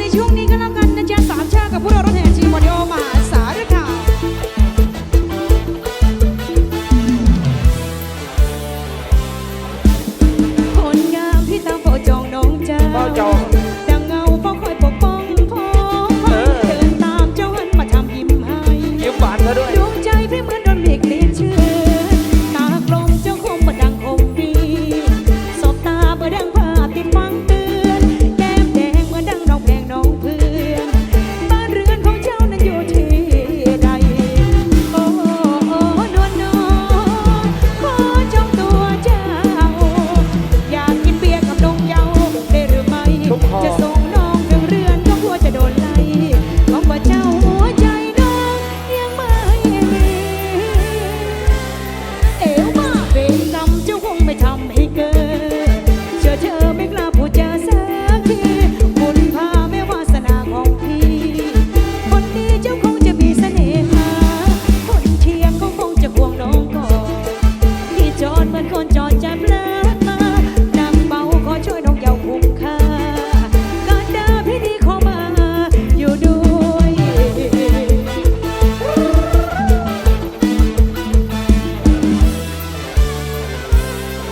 ในช่วงนี้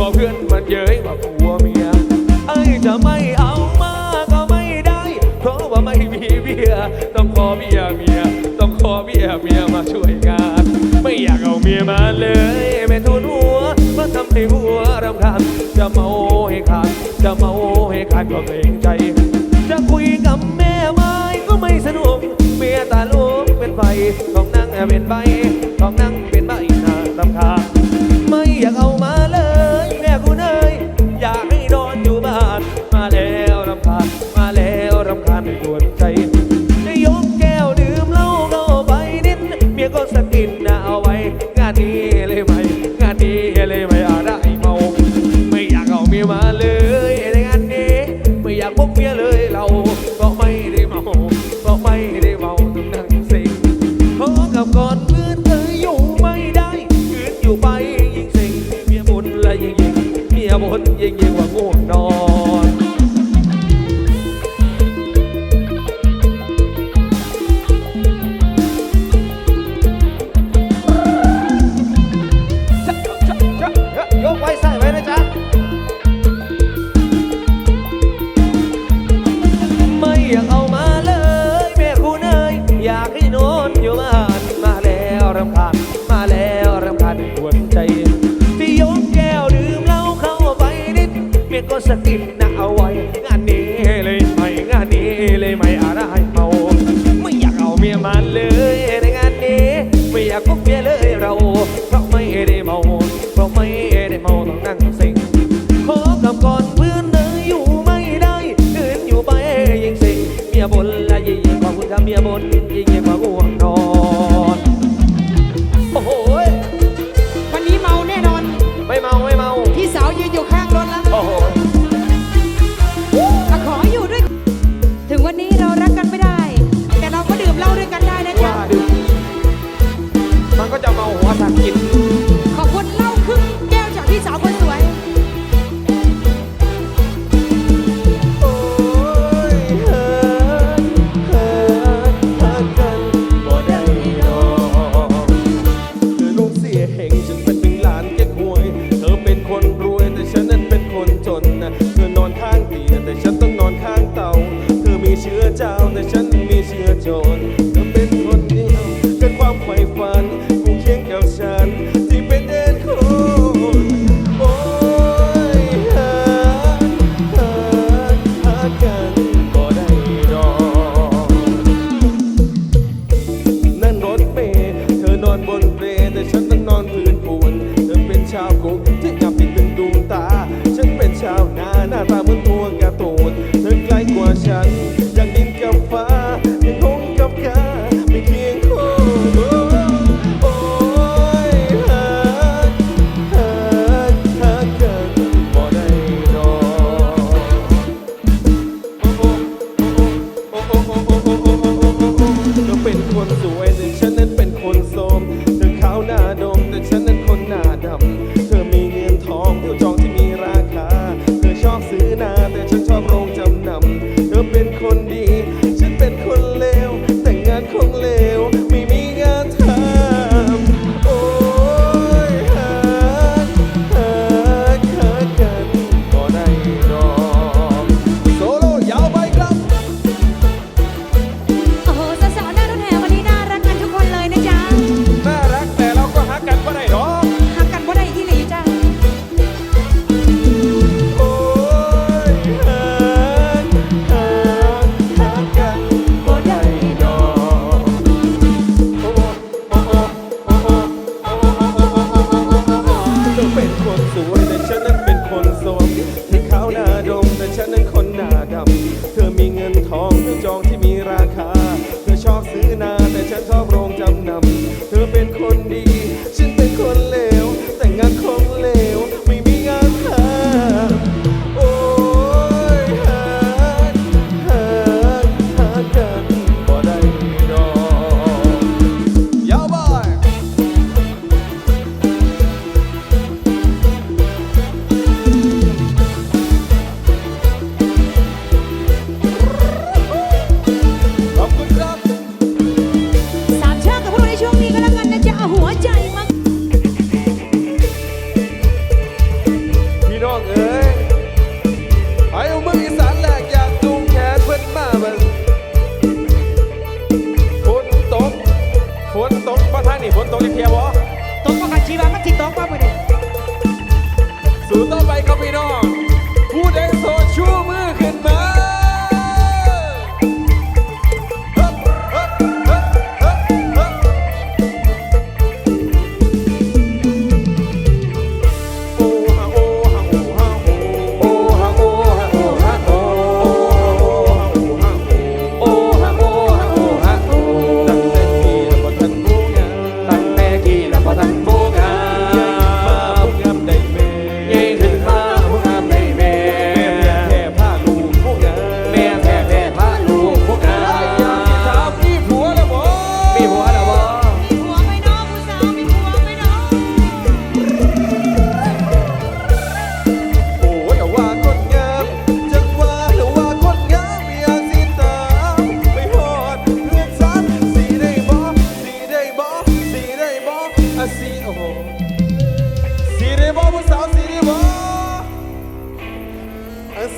ลัเพื่อนมันเย้ยว่าผัวเมียไอ้จะไม่เอามาก็ไม่ได้ เพราะว่าไม่มีเบียต้องขอเบียเมีย ต้องขอเบียเมียมาช่วยงาน ไม่อยากเอาเมียมาเลยแม่ทุนหัวมาทำให้หัวรำคาญจะเมาให้ขาดจะเมาให้ขาดก็เกรงใจ จะคุยกับแม่ไม้ก็ไม่สนุกเมียตาลูกเป็นไฟของนั่งเป็นใบของนั่ง sa TV.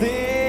see.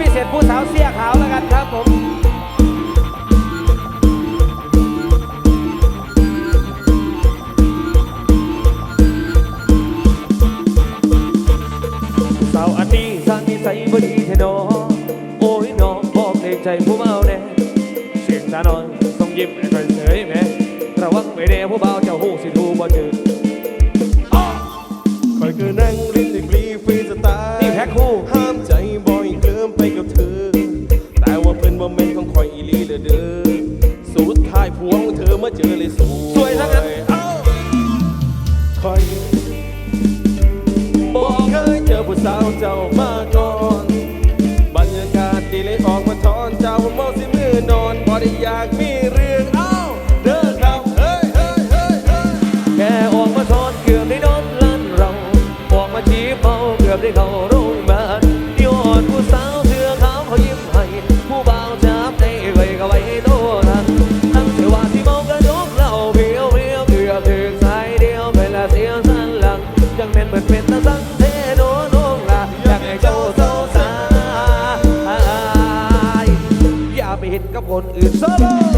พิเศษผู้สาวเสียขาวแล้วกันครับผมสาวอันนี้สร้างนิสัยบดีเทนอโอ้ยน้องบอกเด็กใจผู้เมาแน่เสียงตานอนต้องยิ้มให้เฉยแม่ระวังไว้แน่ผู้เบาเจ้าหูสิดูบ่เจอ ผู้สาวเจ้ามาก่อน บรรยากาศดีเลยออกมาถอนเจ้าเมาสิมือนอนบ่ได้อยากมีเรื่องเอ้าเดินเข้ยเฮ้ยเฮ้ยเฮ้ยแกออกมาถอนเกือบได้โดนลั่นเรา ออกมาจีบเมาเกือบได้เขา con Isabel.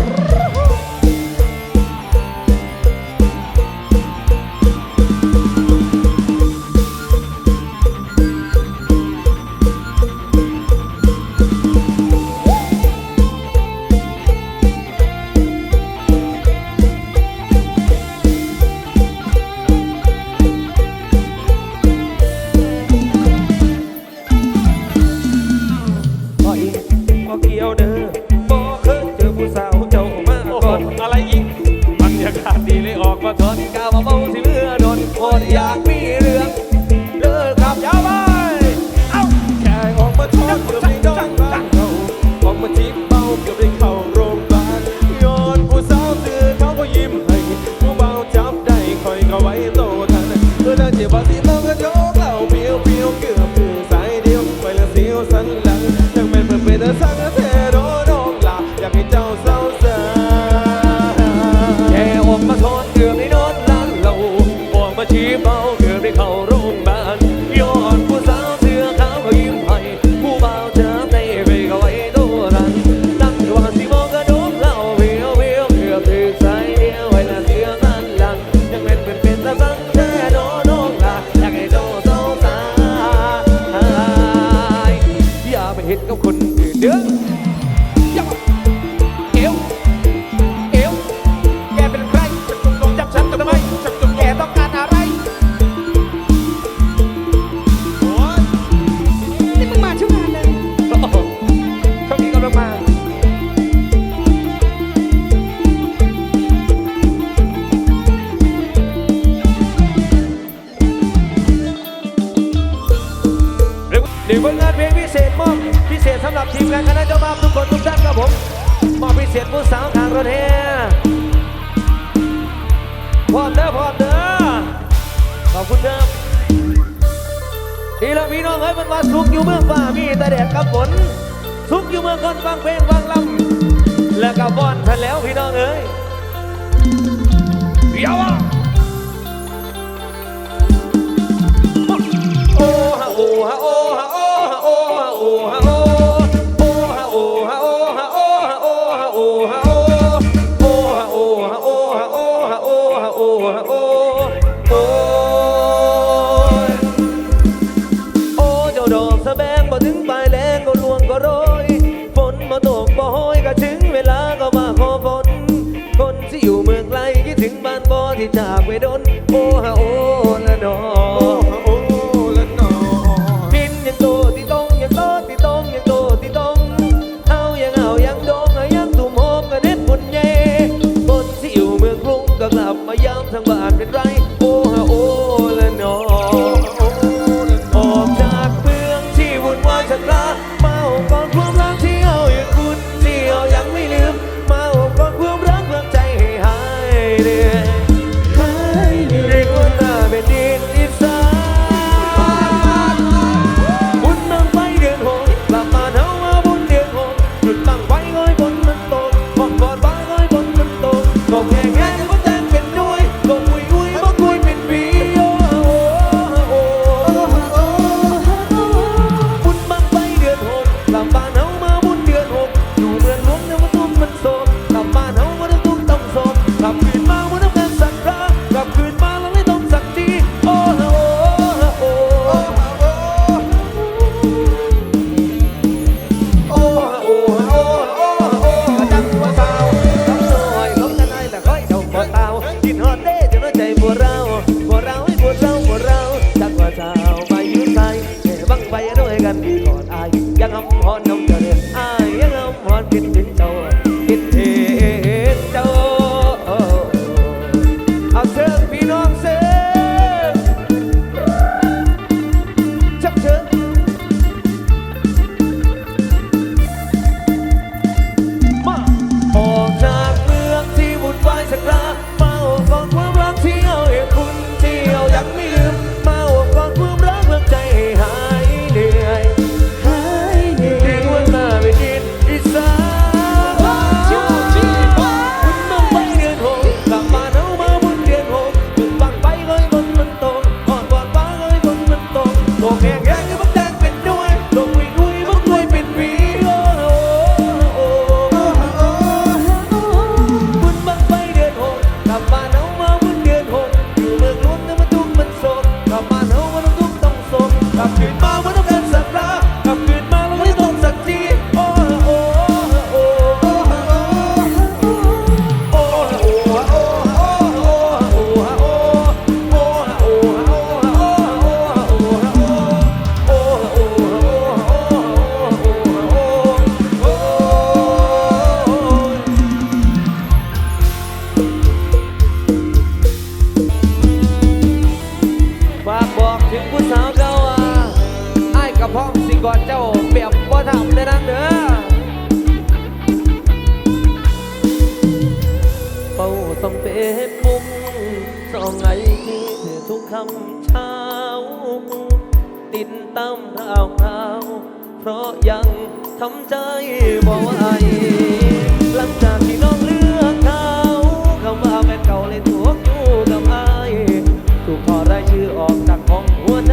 ฝนทุกอยู่เมืองคนฟังเพลงฟังลำแล้วก็บอนทันแล้วพี่น้องเอ้ยยาวโอ้ฮะโอ้ฮะโอ้ ที่จากไปโดนโอ้ฮะโอ้ละดอ บว่าทำได้นั่นเด้อเฝ้าต้องเป็นมุมสองไงที่เธอทุกคำเช้า ติดตามข่าวข่าว เพราะยังทำใจบ่ไหวหลังจากที่น้องเลือกเขาคำว่าแฟนเก่าเลยถูกอยู่กับไอายถูกขอรายชื่อออกจากห้องหัวใจ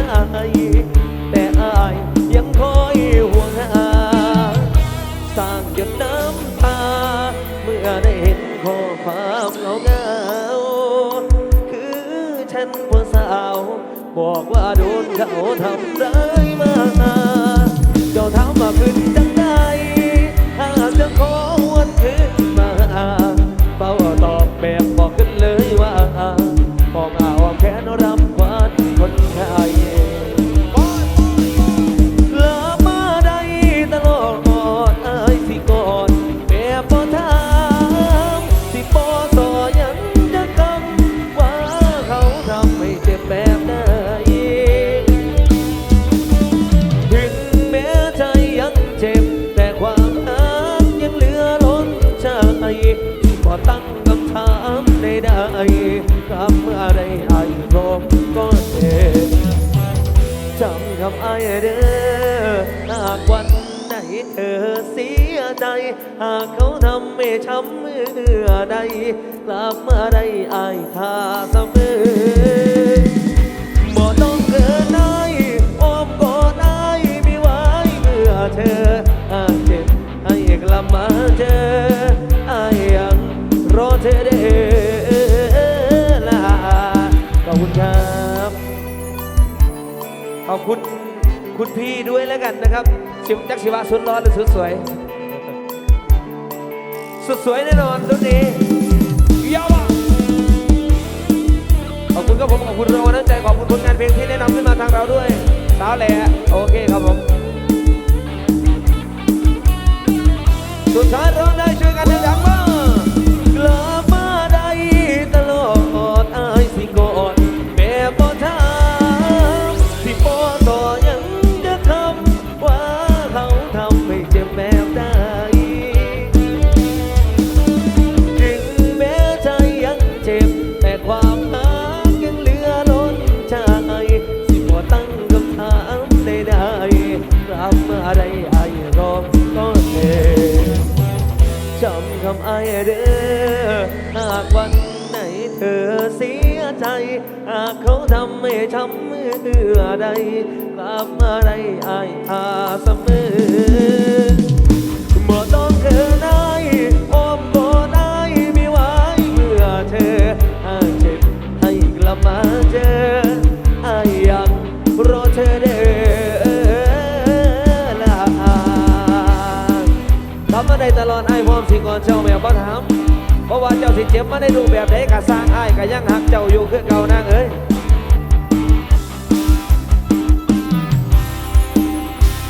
ว่าโดนเขาทำร้าย เด้อหากวันไหนเธอเสียใจ หากเขาทำไม่ช้ำเมื่อใดกลับมาได้อายท่าเสมอบ่ต้องเกินได้อ้อมกอดอ้ไม่ไหวเมื่อเธอหากเจ็บให้กลับมาเจออ้ายยังรอเธอเด้อลาขอบคุณครับขอบคุณ คุณพี่ด้วยแล้วกันนะครับชิมจักชิวะสุดร้อนหรือสุดสวย สุดสวยแน่นอนสุดนี้ยาวขอบคุณครับผมขอบคุณเราน้ำใจขอบคุณผลงานเพลงที่แนะนำขึ้นมาทางเราด้วยสาวแหล่โอเคครับผมสุดท้ายร้องได้ช่วยกันดังมาก จำคำอ้ายเด้อหากวันไหนเธอเสียใจ หากเขาทำไม่ช้ำเมื่อใดกลับมาได้อายอาเสมอ ไอนไอ้พ่อมสิก่อนเจ้าแมวบ่ถามเพราะว่าเจ้าสิเจ็บมาในรูปแบบใดกะสร้างไอ้กะยังหักเจ้าอยู่คือเก่านางเอ้ย